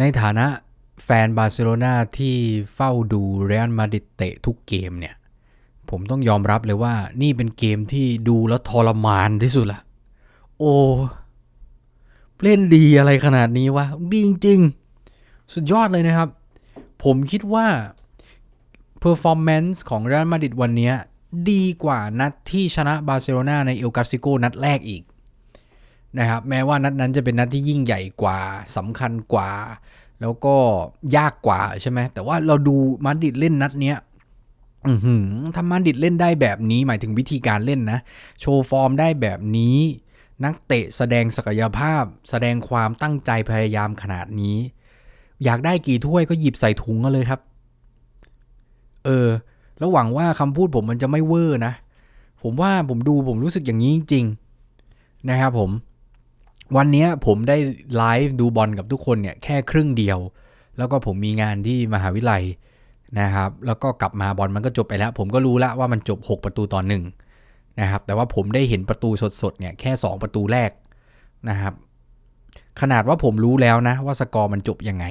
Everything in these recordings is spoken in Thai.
ในฐานะแฟนบาร์เซโลนาที่เฝ้าดูเรอัลมาดริดเตะทุกเกมเนี่ย ผมต้องยอมรับเลยว่านี่เป็นเกมที่ดูแล้วทรมานที่สุดละโอ้เล่นดีอะไรขนาดนี้วะดีจริงๆ สุดยอดเลยนะครับ ผมคิดว่า performance ของเรอัลมาดริดวันนี้ดีกว่านัดที่ชนะบาร์เซโลนาในเอลกาซิโกนัดแรกอีก นะครับแม้ว่านัดนั้นจะเป็นนัดที่ยิ่งใหญ่กว่าสำคัญกว่า แล้วก็ยากกว่าใช่ไหมแต่ว่าเราดูมาดริดเล่นนัดเนี้ยอือหือถ้ามาดริดเล่นได้แบบนี้หมายถึงวิธีการเล่นนะ โชว์ฟอร์มได้แบบนี้ นักเตะแสดงศักยภาพ แสดงความตั้งใจพยายามขนาดนี้ อยากได้กี่ถ้วยก็หยิบใส่ถุงกันเลยครับ เออ แล้วหวังว่าคำพูดผมมันจะไม่เวอร์นะ ผมว่าผมดูผมรู้สึกอย่างนี้จริง ๆ นะครับผม วันนี้ผมได้ไลฟ์ดูบอลกับทุกคนเนี่ยแค่ครึ่งเดียว แล้วก็ผมมีงานที่มหาวิทยาลัยนะครับ แล้วก็กลับมาบอลมันก็จบไปแล้ว ผมก็รู้ล้วว่ามันจบ 6 ประตูต่อหนึ่งนะครับ แต่ว่าผมได้เห็นประตูสดๆเนี่ยแค่ 2 ประตูแรกนะครับ ขนาดว่าผมรู้แล้วนะ ว่าสกอร์มันจบยังไง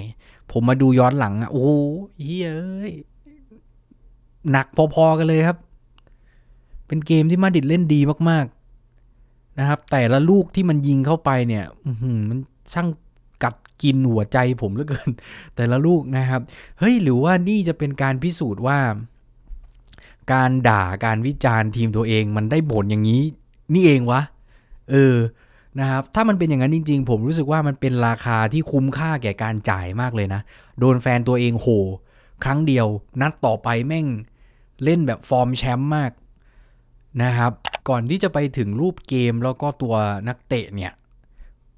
ผมมาดูย้อนหลังอะโอ้เฮ้ยหนักพอๆกันเลยครับ เป็นเกมที่มาดิดเล่นดีมากๆ นะครับ แต่ละลูกที่มันยิงเข้าไปเนี่ยมันช่างกัดกินหัวใจผมเหลือเกิน แต่ละลูกนะครับเฮ้ยหรือว่านี่จะเป็นการพิสูจน์ว่า การด่าการวิจารณ์ทีมตัวเองมันได้ผลอย่างนี้ นี่เองวะเออนะครับถ้ามันเป็นอย่างนั้นจริง ๆ ผมรู้สึกว่ามันเป็นราคาที่คุ้มค่าแก่การจ่ายมากเลยนะ โดนแฟนตัวเองโห ครั้งเดียว นัดต่อไปแม่งเล่นแบบฟอร์มแชมป์มากนะครับ ก่อนที่จะไปถึงรูปเกมแล้วก็ตัวนักเตะเนี่ย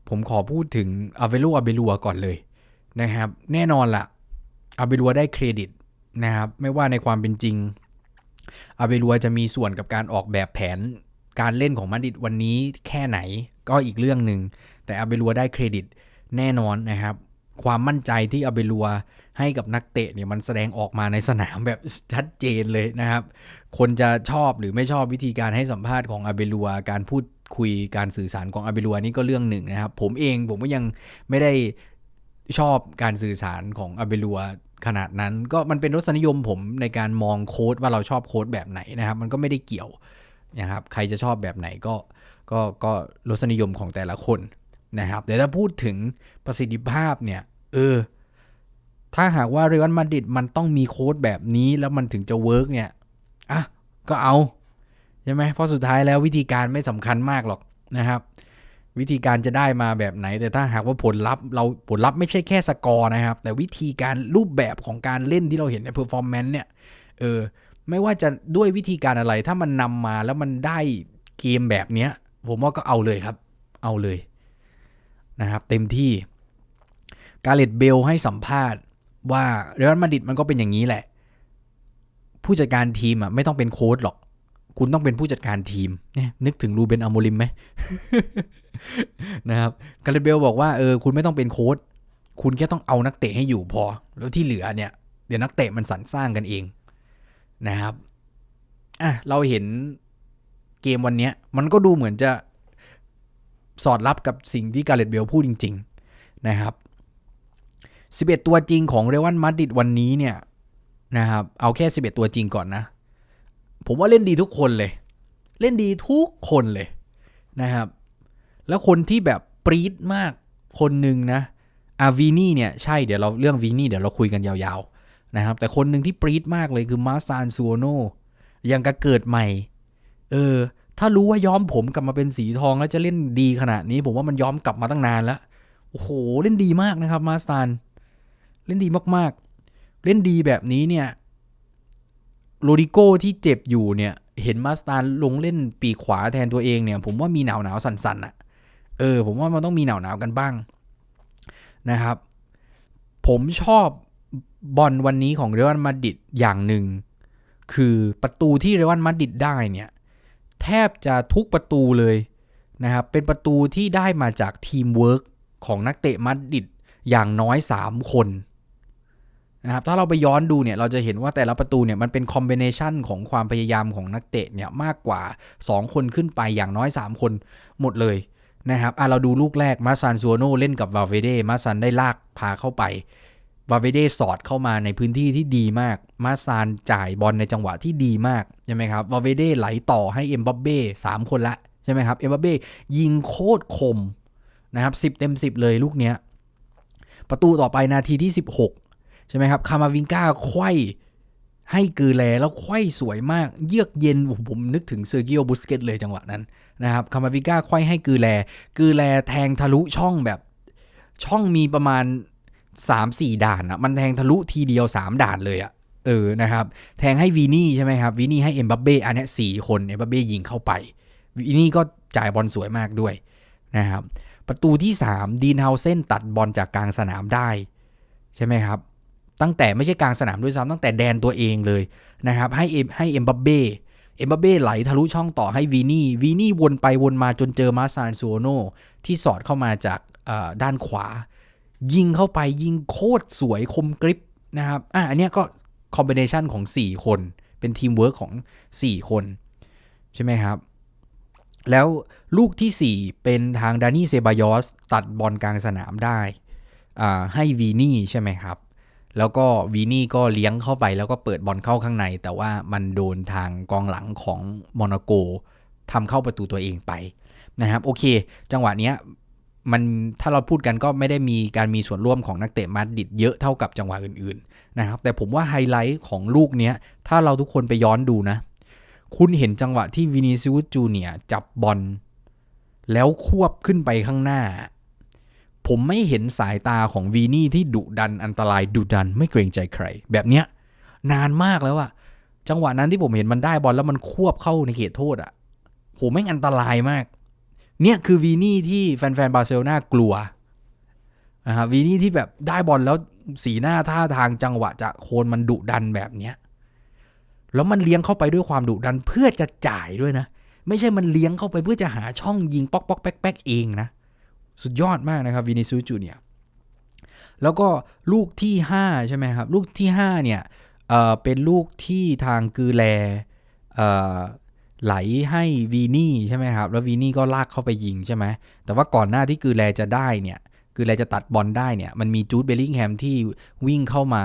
ผมขอพูดถึงอาเวโลอาเบลัวก่อนเลยนะครับ แน่นอนละอาเบลัวได้เครดิตนะครับ ไม่ว่าในความเป็นจริงอาเบลัวจะมีส่วนกับการออกแบบแผนการเล่นของมาดริดวันนี้แค่ไหนก็อีกเรื่องหนึ่งแต่อาเบลัวได้เครดิตแน่นอนนะครับ ความมั่นใจที่อาเบลัว ให้กับนักเตะเนี่ยมันแสดงออกมาในสนามแบบชัดเจนเลยนะครับ คนจะชอบหรือไม่ชอบวิธีการให้สัมภาษณ์ของอาเบลัวการพูดคุยการสื่อสารของอาเบลัวนี่ก็เรื่องหนึ่งนะครับ ผมเองผมก็ยังไม่ได้ชอบการสื่อสารของอาเบลัวขนาดนั้นก็มันเป็นรสนิยมผมในการมองโค้ดว่าเราชอบโค้ดแบบไหนนะครับ มันก็ไม่ได้เกี่ยวนะครับใครจะชอบแบบไหนก็ก็ก็รสนิยมของแต่ละคนนะครับเดี๋ยวถ้าพูดถึงประสิทธิภาพเนี่ยเออ ถ้าหากว่าเรอัลมาดริดมันต้องมีโค้ดแบบนี้แล้วมันถึงจะเวิร์กเนี่ยอะก็เอาใช่ไหมเพราะสุดท้ายแล้ววิธีการไม่สำคัญมากหรอกนะครับ วิธีการจะได้มาแบบไหน แต่ถ้าหากว่าผลลัพธ์เราผลลัพธ์ไม่ใช่แค่สกอร์นะครับ แต่วิธีการรูปแบบของการเล่นที่เราเห็นในเพอร์ฟอร์แมนซ์เนี่ยเออไม่ว่าจะด้วยวิธีการอะไร ถ้ามันนำมาแล้วมันได้เกมแบบเนี้ย ผมว่าก็เอาเลยครับ เอาเลยนะครับ เต็มที่กาเลตเบลให้สัมภาษณ์ ว่าเรอัลมาดริดมันก็เป็นอย่างนี้แหละ ผู้จัดการทีมอะไม่ต้องเป็นโค้ดหรอก คุณต้องเป็นผู้จัดการทีมเนี่ยนึกถึงรูเบนอโมลิมไหมนะครับกาเลตเบลบอกว่าเออคุณไม่ต้องเป็นโค้ดคุณแค่ต้องเอานักเตะให้อยู่พอ แล้วที่เหลือเนี่ยเดี๋ยวนักเตะมันสรรสร้างกันเองนะครับอะเราเห็นเกมวันนี้มันก็ดูเหมือนจะสอดรับกับสิ่งที่กาเลตเบลพูดจริง ๆ นะครับ 11 ตัวจริงของเรวันมาดริดวันนี้เนี่ยนะครับเอาแค่ 11 ตัวจริงก่อนนะ ผมว่าเล่นดีทุกคนเลย เล่นดีทุกคนเลยนะครับ แล้วคนที่แบบปรี๊ดมากคนหนึ่งนะอาวีนี่เนี่ยใช่เดี๋ยวเราเรื่องวีนี่เดี๋ยวเราคุยกันยาวๆนะครับ แต่คนหนึ่งที่ปรี๊ดมากเลยคือมาซานซูโนยังกะเกิดใหม่ เออ ถ้ารู้ว่าย้อมผมกลับมาเป็นสีทองแล้วจะเล่นดีขนาดนี้ ผมว่ามันย้อมกลับมาตั้งนานแล้วโอ้โหเล่นดีมากนะครับมาสตาน เล่นดีมากๆ เล่นดีแบบนี้เนี่ยโรดิโก้ที่เจ็บอยู่เนี่ยเห็นมาสตานลงเล่นปีขวาแทนตัวเองเนี่ย ผมว่ามีหนาวหนาวสั่นๆอะเออ ผมว่ามันต้องมีหนาวหนาวกันบ้างนะครับ ผมชอบบอลวันนี้ของเรอัลมาดริดอย่างหนึ่ง คือประตูที่เรอัลมาดริดได้เนี่ย แทบจะทุกประตูเลยนะครับ เป็นประตูที่ได้มาจากทีมเวิร์กของนักเตะมาดริดอย่างน้อย 3 คน นะครับถ้าเราไปย้อนดูเนี่ยเราจะเห็นว่าแต่ละประตูเนี่ยมันเป็นคอมบิเนชันของความพยายามของนักเตะเนี่ยมากกว่า 2 คนขึ้นไปอย่างน้อย 3 คนหมดเลยนะครับอะเราดูลูกแรกมาซานซัวโนเล่นกับวาเวเดมาซานได้ลากพาเข้าไปวาเวเดสอดเข้ามาในพื้นที่ที่ดีมาก มาซานจ่ายบอลในจังหวะที่ดีมากใช่ไหมครับวาเวเดไหลต่อให้เอ็มบัปเบ้สามคนละใช่ไหมครับเอ็มบัปเบ้ยิงโคตรคมนะครับสิบเต็ม10เลยลูกเนี้ยประตูต่อไปนาทีที่ 16 ใช่ไหมครับคามาวิงก้าไขว้ให้กือแลแล้วไขว้สวยมาก เยือกเย็นผมผมนึกถึงเซอร์กิโอบุสเกตเลยจังหวะนั้นนะครับคามาวิงก้าไขว้ให้กือแลกือแลแทงทะลุช่องแบบช่องมีประมาณ 3-4 ด่านอะมันแทงทะลุทีเดียว 3 ด่านเลยอะเออนะครับแทงให้วีนี่ใช่ไหมครับวีนี่ให้เอ็มบัปเบ้อันนี้สี่คนเอ็มบัปเบ้ยิงเข้าไปวีนี่ก็จ่ายบอลสวยมากด้วยนะครับประตูที่ 3 ดีนเฮาเซนตัดบอลจากกลางสนามได้ ใช่ไหมครับ ตั้งแต่ไม่ใช่กลางสนามด้วยซ้ำตั้งแต่แดนตัวเองเลยนะครับให้ให้เอ็มบัปเบ้เอ็มบัปเบ้ไหลทะลุช่องต่อให้วีนี่วีนี่วนไปวนมาจนเจอมาซานซูโอโนที่สอดเข้ามาจากด้านขวา ยิงเข้าไปยิงโคตรสวยคมกริบนะครับอะอันนี้ก็คอมบิเนชันของ 4 คน เป็นทีมเวิร์กของ 4 คน ใช่ไหมครับ แล้วลูกทีสี่4 เป็นทางดานี่เซบายอส ตัดบอลกลางสนามได้อ่าให้วีนี่ใช่ไหมครับ แล้วก็วีนี่ก็เลี้ยงเข้าไปแล้วก็เปิดบอลเข้าข้างใน แต่ว่ามันโดนทางกองหลังของโมนาโกทำเข้าประตูตัวเองไปนะครับโอเค จังหวะเนี้ยมันถ้าเราพูดกันก็ไม่ได้มีการมีส่วนร่วมของนักเตะมาดริดเยอะเท่ากับจังหวะอื่นๆนะครับแต่ผมว่าไฮไลท์ของลูกเนี้ยถ้าเราทุกคนไปย้อนดูนะ คุณเห็นจังหวะที่วินิซิอุสจูเนียจับบอลแล้วควบขึ้นไปข้างหน้า ผมไม่เห็นสายตาของวีนี่ที่ดุดันอันตรายดุดันไม่เกรงใจใคร แบบเนี้ยนานมากแล้วอะจังหวะนั้นที่ผมเห็นมันได้บอลแล้วมันควบเข้าในเขตโทษอะโหแม่งอันตรายมาก เนี่ยคือวีนี่ที่แฟนๆบาร์เซโลนากลัวนะครับวีนี่ที่แบบได้บอลแล้วสีหน้าท่าทางจังหวะจะโคนมันดุดันแบบเนี้ยแล้วมันเลี้ยงเข้าไปด้วยความดุดันเพื่อจะจ่ายด้วยนะ ไม่ใช่มันเลี้ยงเข้าไปเพื่อจะหาช่องยิงป๊อกป๊อกแป๊กแป๊กเองนะ สุดยอดมากนะครับวินิซูจูเนียแล้วก็ลูกที่ 5 ใช่ไหมครับ ลูกที่ 5 เนี่ยเเป็นลูกที่ทางกือแลไหลให้วีนี่ใช่ไหมครับ แล้ววีนี่ก็ลากเข้าไปยิงใช่ไหมแต่ว่าก่อนหน้าที่กือแลจะได้เนี่ยกือแลจะตัดบอลได้เนี่ยมันมีจูดเบลลิงแฮมที่วิ่งเข้ามา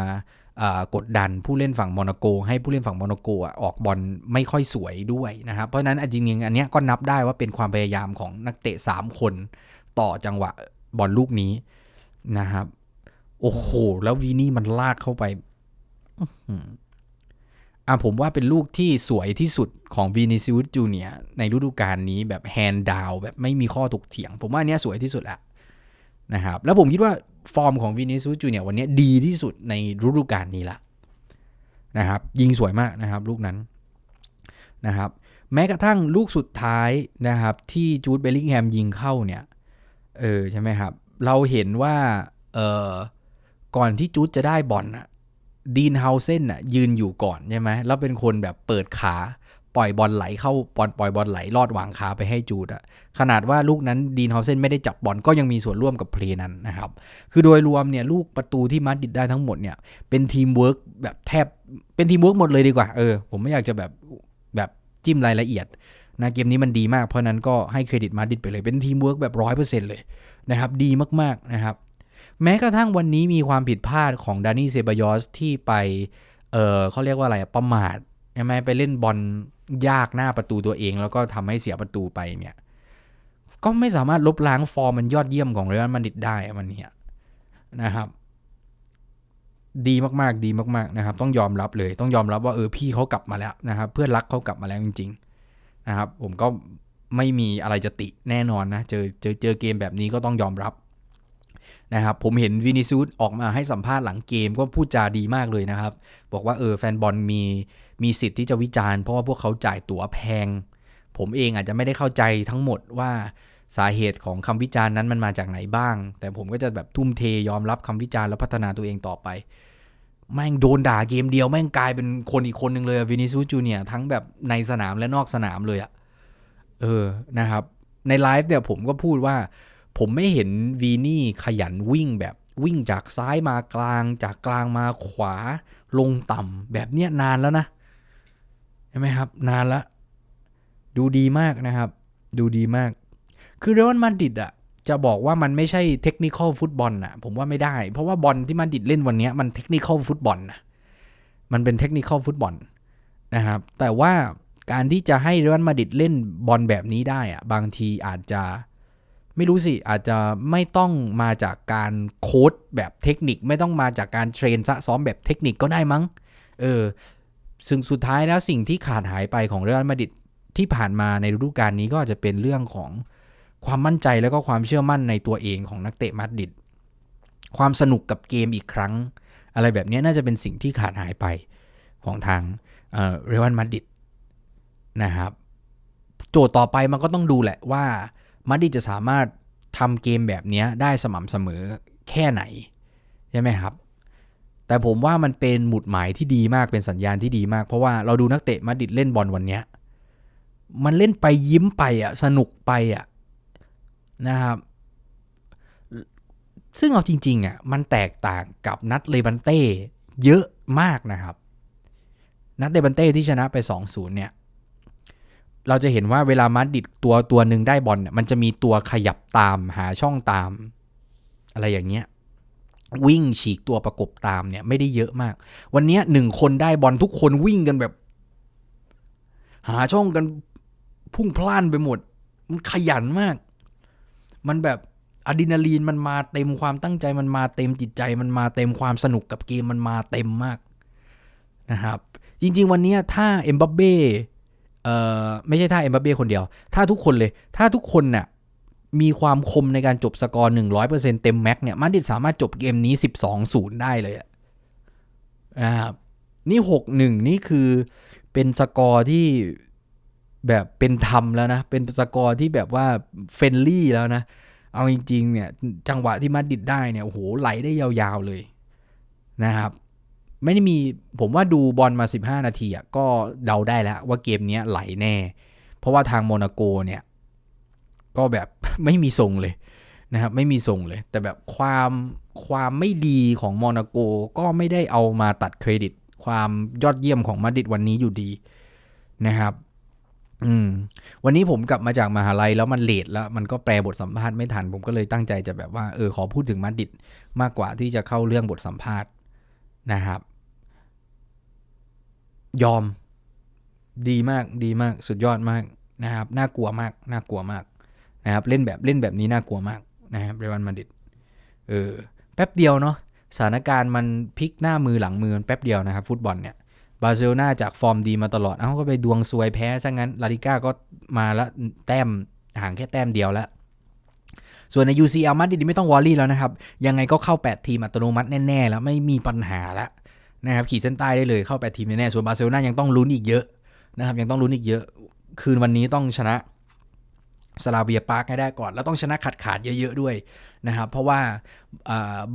กดดันผู้เล่นฝั่งโมนาโก ให้ผู้เล่นฝั่งโมนาโกออกบอลไม่ค่อยสวยด้วยนะครับ เพราะนั้นจริงๆอันนี้ก็นับได้ว่าเป็นความพยายามของนักเตะ 3 คน ต่อจังหวะบอลลูกนี้นะครับ โอ้โห แล้ววีนี่มันลากเข้าไปอะผมว่าเป็นลูกที่สวยที่สุดของวีนิซิอุสจูเนียในฤดูกาลนี้แบบแฮนด์ดาวแบบไม่มีข้อถกเถียง ผมว่าเนี้ยสวยที่สุดละนะครับ แล้วผมคิดว่าฟอร์มของวินิซูจูเนียวันนี้ดีที่สุดในฤดูกาลนี้ละนะครับ ยิงสวยมากนะครับ ลูกนั้นนะครับ แม้กระทั่งลูกสุดท้ายนะครับ ที่จูดเบลลิงแฮมยิงเข้าเนี่ย เออใช่ไหมครับ เราเห็นว่าเออก่อนที่จูดจะได้บอลอะดีนเฮาเซนอะยืนอยู่ก่อนใช่ไหมแล้วเป็นคนแบบเปิดขาปล่อยบอลไหลเข้าบอลปล่อยบอลไหลลอดวางขาไปให้จูดอะขนาดว่าลูกนั้นดีนเฮาเซนไม่ได้จับบอลก็ยังมีส่วนร่วมกับเพลย์นั้นนะครับ คือโดยรวมเนี่ยลูกประตูที่มาดริดได้ทั้งหมดเนี่ยเป็นทีมเวิร์กแบบแทบเป็นทีมเวิร์กหมดเลยดีกว่าเออผมไม่อยากจะแบบแบบจิ้มรายละเอียด นะเกมนี้มันดีมากเพราะนั้นก็ให้เครดิตมาดิดไปเลยเป็นทีมเวิร์กแบบร้อยเปอร์เซ็นต์เลยนะครับดีมากๆนะครับ แม้กระทั่งวันนี้มีความผิดพลาดของดานี่เซบายอสที่ไปเออเขาเรียกว่าอะไรประมาทใช่ไหมไปเล่นบอลยากหน้าประตูตัวเอง แล้วก็ทำให้เสียประตูไปเนี่ยก็ไม่สามารถลบล้างฟอร์มมันยอดเยี่ยมของเรอัลมาดริดได้มันเนี่ยนะครับดีมากๆ ดีมากๆ นะครับ ต้องยอมรับเลย ต้องยอมรับว่าเออพี่เขากลับมาแล้วนะครับ เพื่อนรักเขากลับมาแล้วจริง นะครับ ผมก็ไม่มีอะไรจะติแน่นอนนะ เจอเจอเจอเกมแบบนี้ก็ต้องยอมรับนะครับผมเห็นวินิซูสออกมาให้สัมภาษณ์หลังเกมก็พูดจาดีมากเลยนะครับ บอกว่าเออแฟนบอลมีมีสิทธิ์ที่จะวิจารณ์เพราะว่าพวกเขาจ่ายตั๋วแพง ผมเองอาจจะไม่ได้เข้าใจทั้งหมดว่าสาเหตุของคำวิจารณ์นั้นมันมาจากไหนบ้าง แต่ผมก็จะแบบทุ่มเทยอมรับคำวิจารณ์แล้วพัฒนาตัวเองต่อไป แม่งโดนด่าเกมเดียวแม่งกลายเป็นคนอีกคนหนึ่งเลยวินิซูจูเนียทั้งแบบในสนามและนอกสนามเลยอะเออนะครับ ในไลฟ์เนี่ยผมก็พูดว่า ผมไม่เห็นวีนี่ขยันวิ่งแบบวิ่งจากซ้ายมากลางจากกลางมาขวาลงต่ำแบบเนี้ยนานแล้วนะใช่ไหมครับ นานละ ดูดีมากนะครับ ดูดีมาก คือเรอัลมาดริดอะ จะบอกว่ามันไม่ใช่เทคนิคอลฟุตบอลอะ ผมว่าไม่ได้ เพราะว่าบอลที่มาดิดเล่นวันนี้มันเทคนิคอลฟุตบอลนะมันเป็นเทคนิคอลฟุตบอลนะครับ แต่ว่าการที่จะให้เรอัลมาดิดเล่นบอลแบบนี้ได้อะบางทีอาจจะไม่รู้สิ อาจจะไม่ต้องมาจากการโค้ดแบบเทคนิคไม่ต้องมาจากการเทรนซะซ้อมแบบเทคนิคก็ได้มั้ง เออซึ่งสุดท้ายแล้วสิ่งที่ขาดหายไปของเรอัลมาดิดที่ผ่านมาในฤดูกาลนี้ก็อาจจะเป็นเรื่องของ ความมั่นใจแล้วก็ความเชื่อมั่นในตัวเองของนักเตะมาดริดความสนุกกับเกมอีกครั้ง อะไรแบบนี้น่าจะเป็นสิ่งที่ขาดหายไปของทางเรอัลมาดริดนะครับ โจทย์ต่อไปมันก็ต้องดูแหละว่ามาดริดจะสามารถทำเกมแบบนี้ได้สม่ำเสมอแค่ไหน ใช่ไหมครับ แต่ผมว่ามันเป็นหมุดหมายที่ดีมากเป็นสัญญาณที่ดีมาก เพราะว่าเราดูนักเตะมาดริดเล่นบอลวันเนี้ยมันเล่นไปยิ้มไปอะสนุกไปอะ นะครับ ซึ่งเอาจริงๆอะมันแตกต่างกับนัดเลบันเต้เยอะมากนะครับ นัดเลบันเต้ที่ชนะไป 2-0 เนี่ย เราจะเห็นว่าเวลามาดริดตัวตัวหนึ่งได้บอลเนี่ยมันจะมีตัวขยับตามหาช่องตาม อะไรอย่างเงี้ยวิ่งฉีกตัวประกบตามเนี่ยไม่ได้เยอะมาก วันนี้หนึ่งคนได้บอลทุกคนวิ่งกันแบบ หาช่องกันพุ่งพล่านไปหมด มันขยันมาก มันแบบอะดรีนาลีนมันมาเต็มความตั้งใจมันมาเต็มจิตใจ มันมาเต็มความสนุกกับเกมมันมาเต็มมากนะครับ จริง ๆ วันนี้ถ้าเอ็มบัปเบ้เอ่อไม่ใช่ถ้าเอ็มบัปเบ้คนเดียว ถ้าทุกคนเลย ถ้าทุกคนน่ะมีความคมในการจบสกอร์ 100%เต็มแม็กเนี่ยมาดริดสามารถจบเกมนี้ 12-0 ได้เลยะนะครับนี่ 6-1 นี่คือเป็นสกอร์ที่ แบบเป็นธรรมแล้วนะ เป็นสกอร์ที่แบบว่าเฟนลี่แล้วนะ เอาจริงๆเนี่ยจังหวะที่มาดริดได้เนี่ยโอ้โหไหลได้ยาวๆเลยนะครับ ไม่ได้มีผมว่าดูบอลมา 15 นาทีอะก็เดาได้แล้วว่าเกมนี้ไหลแน่ เพราะว่าทางโมนาโกเนี่ย ก็แบบไม่มีทรงเลยนะครับไม่มีทรงเลย แต่แบบความความไม่ดีของโมนาโกก็ไม่ได้เอามาตัดเครดิต ความยอดเยี่ยมของมาดริดวันนี้อยู่ดีนะครับ อืมวันนี้ผมกลับมาจากมหาลัยแล้วมันเลทแล้ว มันก็แปลบทสัมภาษณ์ไม่ทัน ผมก็เลยตั้งใจจะแบบว่าเออขอพูดถึงมาดริดมากกว่าที่จะเข้าเรื่องบทสัมภาษณ์นะครับ ยอม ดีมากดีมาก สุดยอดมากนะครับ น่ากลัวมาก น่ากลัวมากนะครับ เล่นแบบเล่นแบบนี้น่ากลัวมากนะครับเรอัลมาดิดเออแป๊บเดียวเนาะสถานการณ์มันพลิกหน้ามือหลังมือแป๊บเดียวนะครับ ฟุตบอลเนี่ย บาร์เซโลนาจากฟอร์มดีมาตลอด เอ้าก็ไปดวงซวยแพ้ซะงั้น ลาลิก้าก็มาแล้วแต้มห่างแค่แต้มเดียวแล้ว ส่วนใน UCL มาดริดไม่ต้องวอรี่แล้วนะครับ ยังไงก็เข้า 8 ทีมอัตโนมัติแน่ๆ แล้วไม่มีปัญหาแล้วนะครับขีดเส้นใต้ได้เลยเข้า 8 ทีมแน่ๆ ส่วนบาร์เซโลนายังต้องลุ้นอีกเยอะนะครับยังต้องลุ้นอีกเยอะ คืนวันนี้ต้องชนะ สลาเวียปาร์กให้ได้ก่อน แล้วต้องชนะขาดขาดเยอะ ๆ ด้วยนะครับเพราะว่า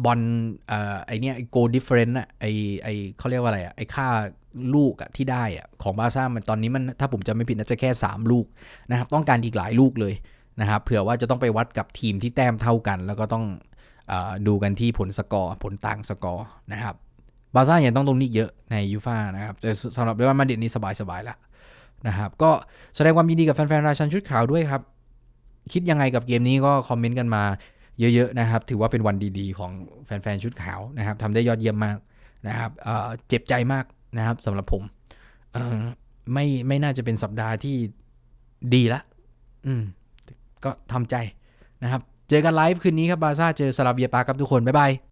บอลไอเนี้ยโกดิฟเฟรนต์อะไอไอเขาเรียกว่าอะไรอะไอค่าลูกอะที่ได้อะของบาซ่ามันตอนนี้มันถ้าผมจำไม่ผิดน่าจะแค่ 3 ลูกนะครับต้องการอีกหลายลูกเลยนะครับเผื่อว่าจะต้องไปวัดกับทีมที่แต้มเท่ากัน แล้วก็ต้องอดูกันที่ผลสกอร์ผลต่างสกอร์นะครับบาซ่ายังต้องตรงนี้เยอะในยูฟ่านะครับแต่สำหรับเรอัลมาดริดนี่สบายๆแล้วนะครับก็แสดงความยินดีกับแฟนๆราชันชุดขาวด้วยครับ คิดยังไงกับเกมนี้ก็คอมเมนต์กันมาเยอะๆนะครับ ถือว่าเป็นวันดีๆ ของแฟนๆชุดขาวนะครับทำได้ยอดเยี่ยมมากนะครับเจ็บใจมากนะครับสำหรับผมไม่ไม่น่าจะเป็นสัปดาห์ที่ดีละ อืม ก็ทำใจนะครับ เจอกันไลฟ์คืนนี้ครับบาซ่าเจอสลาเบียปาครับทุกคน บ๊ายบาย